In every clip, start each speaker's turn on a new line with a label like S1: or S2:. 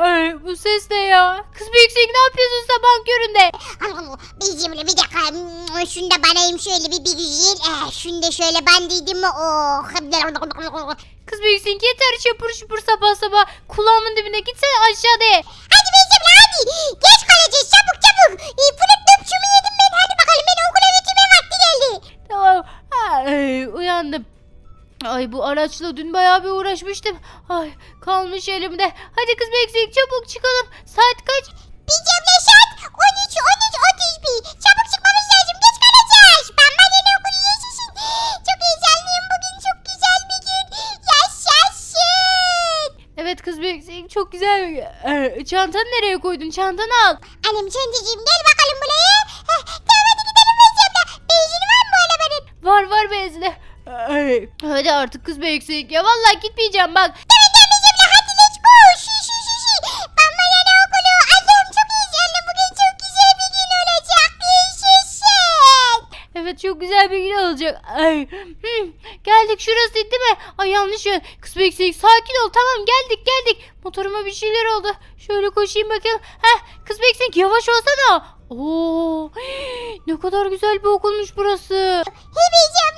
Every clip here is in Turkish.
S1: Ay, bu ses ne ya? Kız büyüksek ne yapıyorsun sabah köründe?
S2: Bizimle bir dakika. Şunu da banayım şöyle bir, bir güzel. Eh, şunu da şöyle bandıydım mı? Oh.
S1: Kız büyüksek yeter şapur şupur sabah sabah. Kulağımın dibine gitsene aşağıda.
S2: Hadi Bizimle hadi. Geç kalacağız çabuk çabuk. E, fırık döpçümü yedim ben. Hadi bakalım beni okula götürme vakti geldi.
S1: Tamam. Ay, uyandım. Ay bu araçla dün bayağı bir uğraşmıştım. Ay kalmış elimde. Hadi kız büyüksek çabuk çıkalım. Saat kaç?
S2: Bizimle saat 13 13 31. Çabuk çıkmamız lazım. Geç kalacağız. Ben bana okulu yaşasın. Çok heyecanlıyım bugün. Çok güzel bir gün. Yaşasın.
S1: Evet kız büyüksek çok güzel. Ee, çantanı nereye koydun? Çantanı al.
S2: Annem çenteciğim gel bakalım buraya. Heh, tamam hadi gidelim Bizimle. Benzin var mı arabanın?
S1: Var var benzine. Ay, hadi artık kız büyüksek ya. Vallahi gitmeyeceğim bak.
S2: Tamam hadi let's go. Şi şi şi şi. Ben bana okulu. Allah'ım çok heyecanlı. Bugün çok güzel bir gün olacak. Yaşasın.
S1: Evet çok güzel bir gün olacak. Ay. hmm, Geldik şurası değil mi? Ay yanlış yön. Kız büyüksek sakin ol. Tamam geldik geldik. Motoruma bir şeyler oldu. Şöyle koşayım bakalım. Heh kız büyüksek yavaş olsana. Oo, ne kadar güzel bir okulmuş burası.
S2: Hepicim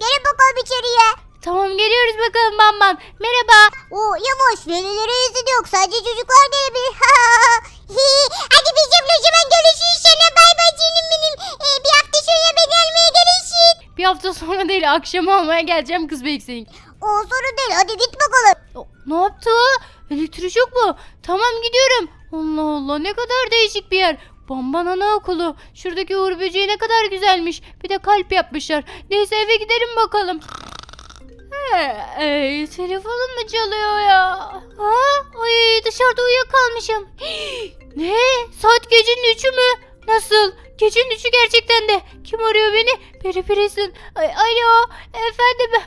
S2: Gelin bakalım içeriye.
S1: Tamam geliyoruz bakalım Bamban. Merhaba.
S2: Oo yavaş velilere izin yok. Sadece çocuklar gelebilir. Hadi bizimle zaman görüşürüz sana. Bay bay canım benim. Ee, bir hafta sonra beni almaya gelirsin.
S1: Bir hafta sonra değil akşam almaya geleceğim kız büyüksek.
S2: O sorun değil. Hadi git bakalım.
S1: O, Ne yaptı? Elektrik yok mu? Tamam gidiyorum. Allah Allah ne kadar değişik bir yer. Bamban Anaokulu. Şuradaki uğur böceği ne kadar güzelmiş. Bir de kalp yapmışlar. Neyse eve gidelim bakalım. He, ey, telefonum mu çalıyor ya? Ha? Ay dışarıda uyuyakalmışım. ne? Saat gecenin üçü mü? Nasıl? Gecenin üçü gerçekten de. Kim arıyor beni? Peri Perisin. Ay, alo. Efendim.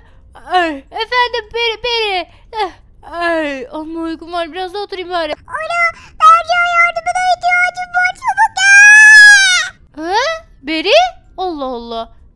S1: Ay, efendim Peri Peri. Eh, Ay, amma uykum var. Biraz da oturayım bari.
S2: Ana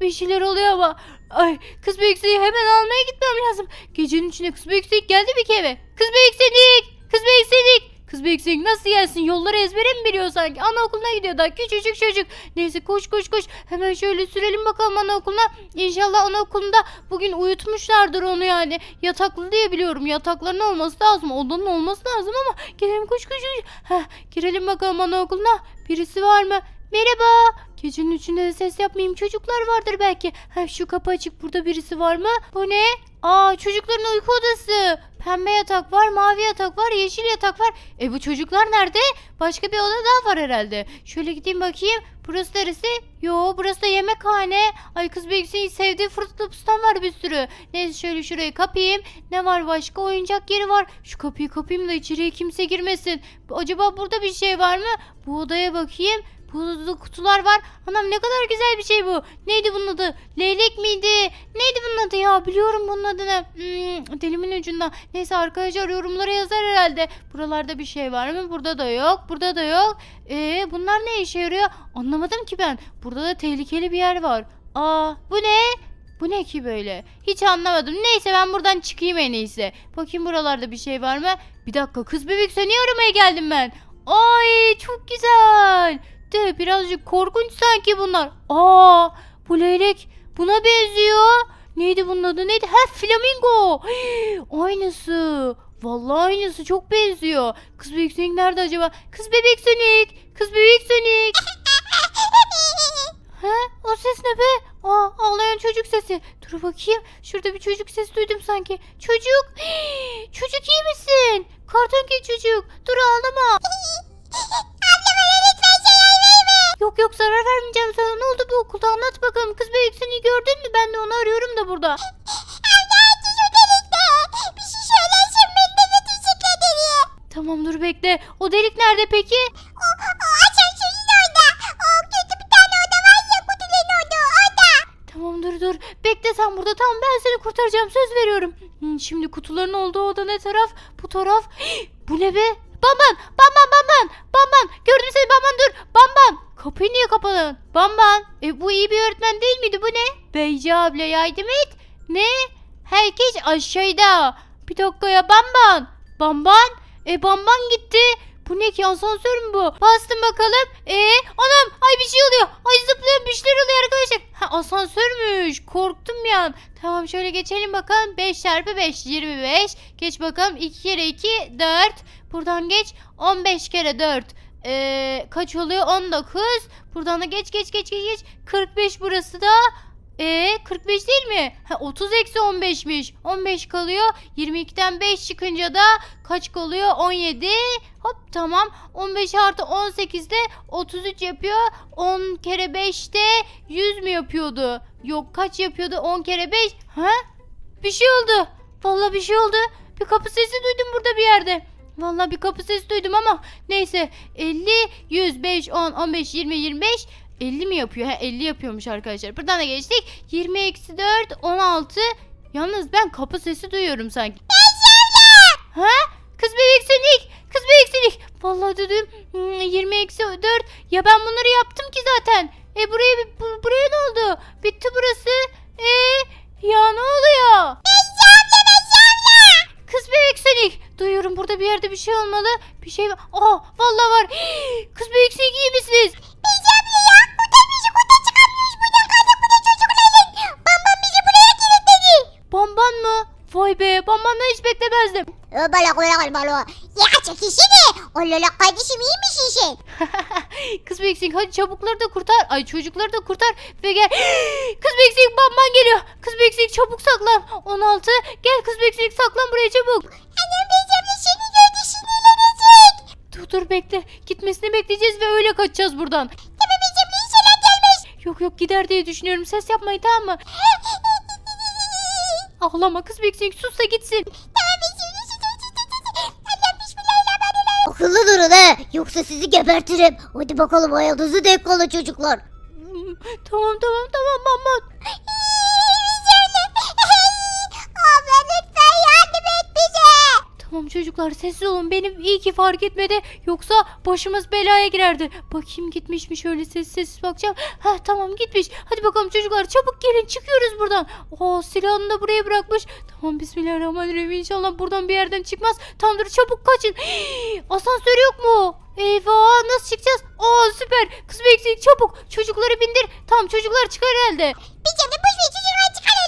S1: Bir şeyler oluyor ama. Ay kız büyüksek hemen almaya gitmem lazım. Gecenin içine kız büyüksek geldi ki eve? Kız büyüksenik! Kız büyüksenik! Kız büyüksek nasıl gelsin? Yolları ezbere mi biliyor sanki? Anaokuluna gidiyor daha küçücük çocuk. Neyse koş koş koş. Hemen şöyle sürelim bakalım anaokuluna. İnşallah anaokulunda bugün uyutmuşlardır onu yani. Yataklı diye biliyorum. Yatakların olması lazım. Odanın olması lazım ama. Girelim koş koş koş. Heh, girelim bakalım anaokuluna. Birisi var mı? Merhaba. Gecenin içinde de ses yapmayayım. Çocuklar vardır belki. Ha, şu kapı açık. Burada birisi var mı? Bu ne? Aa çocukların uyku odası. Pembe yatak var, mavi yatak var, yeşil yatak var. E bu çocuklar nerede? Başka bir oda daha var herhalde. Şöyle gideyim bakayım. Burası neresi? Yo burası da yemekhane. Ay kız bilgisayarı sevdiği fırtıklı pustan var bir sürü. Neyse şöyle şurayı kapayım. Ne var başka? Oyuncak yeri var. Şu kapıyı kapayım da içeriye kimse girmesin. Acaba burada bir şey var mı? Bu odaya bakayım. Burada kutular var. Anam ne kadar güzel bir şey bu. Neydi bunun adı? Leylek miydi? Neydi bunun adı ya? Biliyorum bunun adını. Hmm, dilimin ucunda. Neyse arkadaşlar yorumlara yazar herhalde. Buralarda bir şey var mı? Burada da yok. Burada da yok. Ee, bunlar ne işe yarıyor? Anlamadım ki ben. Burada da tehlikeli bir yer var. Aa, bu ne? Bu ne ki böyle? Hiç anlamadım. Neyse ben buradan çıkayım en iyisi. Bakayım buralarda bir şey var mı? Bir dakika kız bebek seni aramaya geldim ben. Ay çok güzel. De birazcık korkunç sanki bunlar. Aa bu leylek buna benziyor. Neydi bunun adı neydi? Ha flamingo. Hii, aynısı. Vallahi aynısı çok benziyor. Kız bebek Sonic nerede acaba? Kız bebek Sonic. Kız bebek Sonic. Ha? O ses ne be? Aa, ağlayan çocuk sesi. Dur bakayım. Şurada bir çocuk sesi duydum sanki. Çocuk. Hii, çocuk iyi misin? Kartonket çocuk. Dur ağlama. Yok yok zarar vermeyeceğim sana. Ne oldu bu okulda anlat bakalım. Kız bebek seni gördün mü? Ben de onu arıyorum da burada.
S2: Şey.
S1: Tamam dur bekle. O delik nerede peki?
S2: O, o asansörün orada. O kötü bir tane oda var ya kutuların olduğu orada.
S1: Tamam dur dur. Bekle sen burada. Tamam ben seni kurtaracağım. Söz veriyorum. Şimdi kutuların olduğu oda ne taraf? Bu taraf. Hii, bu ne be? Bamban! Bamban! Bamban! Bamban! Gördüm seni Bamban dur! Bamban! Kapıyı niye kapadın? Bamban! E bu iyi bir öğretmen değil miydi? Bu ne? Beyci abla yardım et. Ne? Herkes aşağıda. Bir dakika ya Bamban. Bamban? E Bamban gitti. Bu ne ki asansör mü bu? Bastım bakalım. E anam ay bir şey oluyor. Ay zıplıyorum bir şeyler oluyor arkadaşlar. Ha asansörmüş. Korktum ya. Tamam şöyle geçelim bakalım. 5 çarpı 5 25. Geç bakalım 2 kere 2 4. Buradan geç 15 kere 4. Ee, kaç oluyor? 19. Buradan da geç geç geç geç geç. 45 burası da. Ee 45 değil mi? Ha, 30 eksi 15'miş. 15 kalıyor. 22'den 5 çıkınca da kaç kalıyor? 17. Hop tamam. 15 artı 18 de 33 yapıyor. 10 kere 5 de 100 mü yapıyordu? Yok kaç yapıyordu? 10 kere 5. Ha? Bir şey oldu. Vallahi bir şey oldu. Bir kapı sesi duydum burada bir yerde. Vallahi bir kapı sesi duydum ama neyse 50, 100, 5, 10, 15, 20, 25 50 mi yapıyor? Ha 50 yapıyormuş arkadaşlar. Buradan da geçtik. 20 eksi 4 16. Yalnız ben kapı sesi duyuyorum sanki. Ha? Kız bebek senik. Kız bebek senik. Vallahi dedim hmm, 20 eksi 4. Ya ben bunları yaptım ki zaten. E buraya bu- buraya ne oldu? Bitti burası. E ya ne oluyor? Bir şey olmalı. Bir şey. Aa vallahi var. Kız senik iyi misiniz? Bamban mı? Vay be bambandan hiç beklemezdim.
S2: Bala kola balo. Ya çekişini. Olala kardeşim iyi misin sen?
S1: Kız Beksik hadi çabukları da kurtar. Ay çocukları da kurtar ve gel. Kız Beksik bamban geliyor. Kız Beksik çabuk saklan. 16 gel kız Beksik saklan buraya çabuk.
S2: Annem Beyzemle seni sinirlenecek.
S1: Dur dur bekle. Gitmesini bekleyeceğiz ve öyle kaçacağız buradan.
S2: Beyzemle inşallah gelmez.
S1: Yok yok gider diye düşünüyorum. Ses yapmayın tamam mı? Ağlama kız Beksik sus da gitsin.
S2: Akıllı durun he. Yoksa sizi gebertirim. Hadi bakalım ayağınızı denk alın çocuklar.
S1: Tamam tamam tamam bamban. Tamam çocuklar sessiz olun. Benim iyi ki fark etmedi. Yoksa başımız belaya girerdi. Bakayım gitmiş mi şöyle sessiz sessiz bakacağım. Ha tamam gitmiş. Hadi bakalım çocuklar çabuk gelin çıkıyoruz buradan. Oo silahını da buraya bırakmış. Tamam bismillahirrahmanirrahim. İnşallah buradan bir yerden çıkmaz. Tamamdır çabuk kaçın. Asansör yok mu? Eyvah nasıl çıkacağız? Aa süper. Kız beksik çabuk. Çocukları bindir. Tamam çocuklar çıkar herhalde.
S2: Çocuklar çıkaralım.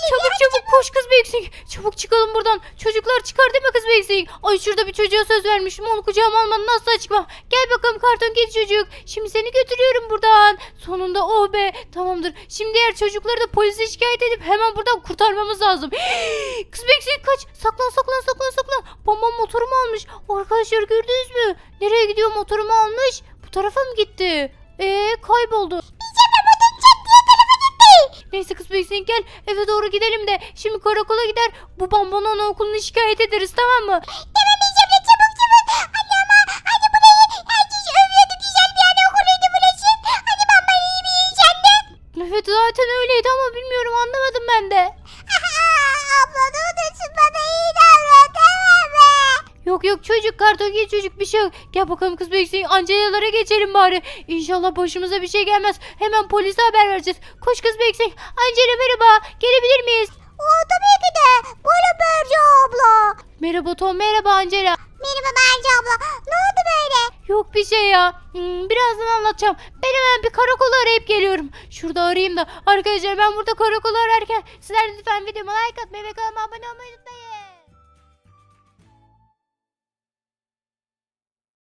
S1: Çabuk çabuk koş kız beksik. Çabuk çıkalım buradan. Çocuklar çıkar değil mi kız beksik? Ay şurada bir çocuğa söz vermişim. Onu kucağıma almadan nasıl çıkmam? Gel bakalım karton kedi çocuk. Şimdi seni götürüyorum buradan. Sonunda oh be. Tamamdır. Şimdi diğer çocukları da polise şikayet edip hemen buradan kurtarmamız lazım. kız beksik kaç. Saklan saklan saklan saklan. Babam motorumu almış. Arkadaşlar gördünüz mü? Nereye gidiyor motorumu almış? Bu tarafa mı gitti? Eee kayboldu. Neyse kız Beksin gel eve doğru gidelim de şimdi karakola gider bu bambon anaokulunu şikayet ederiz tamam mı?
S2: Tamam Beyzemle çabuk çabuk. Anne ama hadi burayı herkes övüyordu güzel bir anaokuluydu burası. Hadi bamba iyi bir insandı.
S1: Evet zaten öyleydi ama bilmiyorum anlamadım ben de.
S2: Abla ne olursun bana iyi davran tamam mı?
S1: Yok yok çocuk kartoket çocuk bir şey yok. Gel bakalım kız Beksin Angela'lara geçelim bari. İnşallah başımıza bir şey gelmez. Hemen polise haber vereceğiz. Koş kız Beksin. Angela merhaba gelebilir miyiz?
S2: Oo tabii ki de. Buyurun Berce abla.
S1: Merhaba Tom merhaba Angela.
S2: Merhaba Berce abla. Ne oldu böyle?
S1: Yok bir şey ya. Hmm, birazdan anlatacağım. Ben hemen bir karakolu arayıp geliyorum. Şurada arayayım da. Arkadaşlar ben burada karakolu ararken sizler lütfen videoma like atmayı ve kanalıma abone olmayı unutmayın.